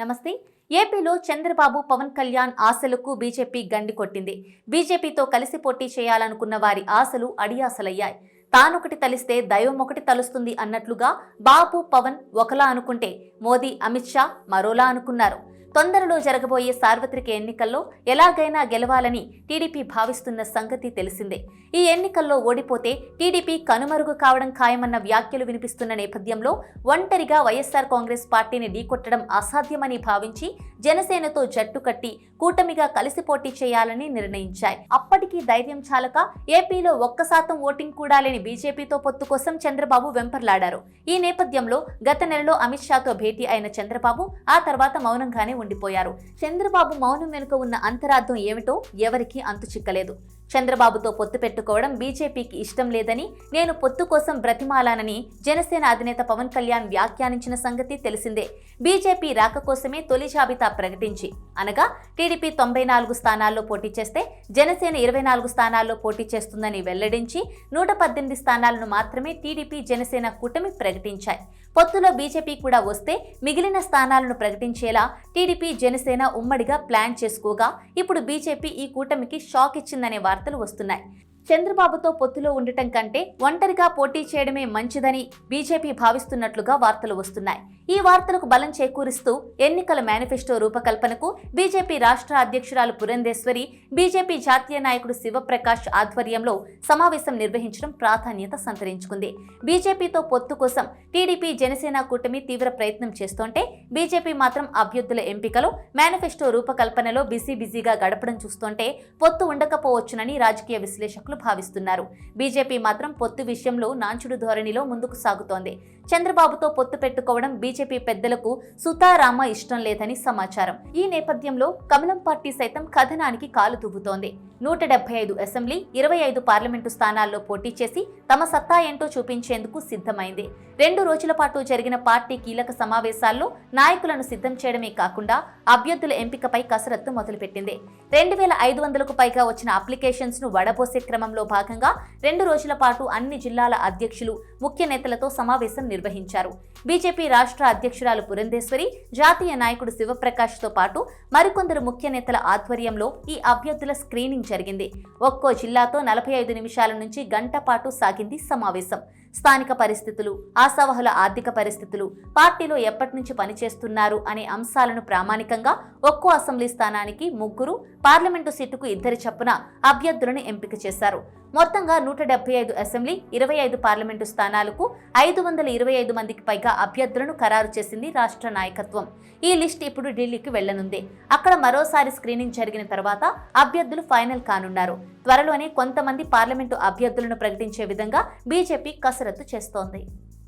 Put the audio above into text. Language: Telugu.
నమస్తే. ఏపీలో చంద్రబాబు పవన్ కళ్యాణ్ ఆశలకు బీజేపీ గండి కొట్టింది. బీజేపీతో కలిసి పోటీ చేయాలనుకున్న వారి ఆశలు అడియాసలయ్యాయి. తానొకటి తలిస్తే దైవం ఒకటి తలుస్తుంది అన్నట్లుగా బాబు పవన్ ఒకలా అనుకుంటే మోదీ అమిత్ షా మరోలా అనుకున్నారు. తొందరలో జరగబోయే సార్వత్రిక ఎన్నికల్లో ఎలాగైనా గెలవాలని టీడీపీ భావిస్తున్న సంగతి తెలిసిందే. ఈ ఎన్నికల్లో ఓడిపోతే టీడీపీ కనుమరుగు కావడం ఖాయమన్న వ్యాఖ్యలు వినిపిస్తున్న నేపథ్యంలో ఒంటరిగా వైఎస్ఆర్ కాంగ్రెస్ పార్టీని ఢీకొట్టడం అసాధ్యమని భావించి జనసేనతో జట్టు కట్టి కూటమిగా కలిసి పోటీ చేయాలని నిర్ణయించాయి. అప్పటికీ ధైర్యం చాలక ఏపీలో ఒక్క శాతం ఓటింగ్ కూడా లేని బీజేపీతో పొత్తు కోసం చంద్రబాబు వెంపర్లాడారు. ఈ నేపథ్యంలో గత నెలలో అమిత్ షాతో భేటీ అయిన చంద్రబాబు ఆ తర్వాత మౌనంగానే ఉండిపోయారు. చంద్రబాబు మౌనం వెనుక ఉన్న అంతరార్థం ఏమిటో ఎవరికీ అంతు చిక్కలేదు. చంద్రబాబుతో పొత్తు పెట్టుకోవడం బీజేపీకి ఇష్టం లేదని నేను పొత్తు కోసం బ్రతిమాలానని జనసేన అధినేత పవన్ కళ్యాణ్ వ్యాఖ్యానించిన సంగతి తెలిసిందే. బీజేపీ రాక కోసమే తొలి జాబితా ప్రకటించి అనగా టీడీపీ తొంభై నాలుగు స్థానాల్లో పోటీ చేస్తే జనసేన ఇరవై నాలుగు స్థానాల్లో పోటీ చేస్తుందని వెల్లడించి నూట పద్దెనిమిది స్థానాలను మాత్రమే టీడీపీ జనసేన కూటమి ప్రకటించాయి. పొత్తులో బీజేపీ కూడా వస్తే మిగిలిన స్థానాలను ప్రకటించేలా టీడీపీ జనసేన ఉమ్మడిగా ప్లాన్ చేసుకోగా ఇప్పుడు బీజేపీ ఈ కూటమికి షాక్ ఇచ్చిందనే వార్త వార్తలు వస్తున్నాయి. చంద్రబాబుతో పొత్తులో ఉండటం కంటే ఒంటరిగా పోటీ చేయడమే మంచిదని బీజేపీ భావిస్తున్నట్లుగా వార్తలు వస్తున్నాయి. ఈ వార్తలకు బలం చేకూరుస్తూ ఎన్నికల మేనిఫెస్టో రూపకల్పనకు బీజేపీ రాష్ట్ర అధ్యక్షురాలు పురంధేశ్వరి బీజేపీ జాతీయ నాయకుడు శివప్రకాష్ ఆధ్వర్యంలో సమావేశం నిర్వహించడం ప్రాధాన్యత సంతరించుకుంది. బీజేపీతో పొత్తు కోసం టీడీపీ జనసేన కూటమి తీవ్ర ప్రయత్నం చేస్తోంటే బీజేపీ మాత్రం అభ్యర్థుల ఎంపికలో మేనిఫెస్టో రూపకల్పనలో బిజీ బిజీగా గడపడం చూస్తుంటే పొత్తు ఉండకపోవచ్చునని రాజకీయ విశ్లేషకులు భావిస్తున్నారు. బీజేపీ మాత్రం పొత్తు విషయంలో నాంచుడు ధోరణిలో ముందుకు సాగుతోంది. చంద్రబాబుతో పొత్తు పెట్టుకోవడం బీజేపీ పెద్దలకు సుతారామ ఇష్టం లేదని సమాచారం. ఈ నేపథ్యంలో కమలం పార్టీ సైతం కథనానికి కాలు దువ్వుతోంది. నూట డెబ్బై ఐదు అసెంబ్లీ ఇరవై ఐదు పార్లమెంటు స్థానాల్లో పోటీ చేసి తమ సత్తా ఏంటో చూపించేందుకు సిద్ధమైంది. రెండు రోజుల పాటు జరిగిన పార్టీ కీలక సమావేశాల్లో నాయకులను సిద్ధం చేయడమే కాకుండా అభ్యర్థుల ఎంపికపై కసరత్తు మొదలుపెట్టింది. రెండు వేల ఐదు వందలకు పైగా వచ్చిన అప్లికేషన్స్ను వడబోసే క్రమంలో భాగంగా రెండు రోజుల పాటు అన్ని జిల్లాల అధ్యక్షులు ముఖ్య నేతలతో సమావేశం నిర్వహించారు. బీజేపీ రాష్ట్ర అధ్యక్షురాలు పురంధేశ్వరి జాతీయ నాయకుడు శివప్రకాష్తో పాటు మరికొందరు ముఖ్య నేతల ఆధ్వర్యంలో ఈ అభ్యర్థుల స్క్రీనింగ్ జరిగింది. ఒక్కో జిల్లాతో నలభై ఐదు నిమిషాల నుంచి గంట పాటు సాగింది సమావేశం. స్థానిక పరిస్థితులు ఆశావహుల ఆర్థిక పరిస్థితులు పార్టీలో ఎప్పటి నుంచి పనిచేస్తున్నారు అనే అంశాలను ప్రామాణికంగా ఒక్కో అసెంబ్లీ స్థానానికి ముగ్గురు పార్లమెంటు సీటుకు ఇద్దరి చొప్పున అభ్యర్థులను ఎంపిక చేశారు. మొత్తంగా నూట డెబ్బై ఐదు అసెంబ్లీ ఇరవై ఐదు పార్లమెంటు స్థానాలకు ఐదు వందల ఇరవై ఐదు మందికి పైగా అభ్యర్థులను ఖరారు చేసింది రాష్ట్ర నాయకత్వం. ఈ లిస్ట్ ఇప్పుడు ఢిల్లీకి వెళ్ళనుంది అక్కడ మరోసారి స్క్రీనింగ్ జరిగిన తర్వాత అభ్యర్థులు ఫైనల్ కానున్నారు. త్వరలోనే కొంతమంది పార్లమెంటు అభ్యర్థులను ప్రకటించే విధంగా బీజేపీ కసరత్తు చేస్తోంది.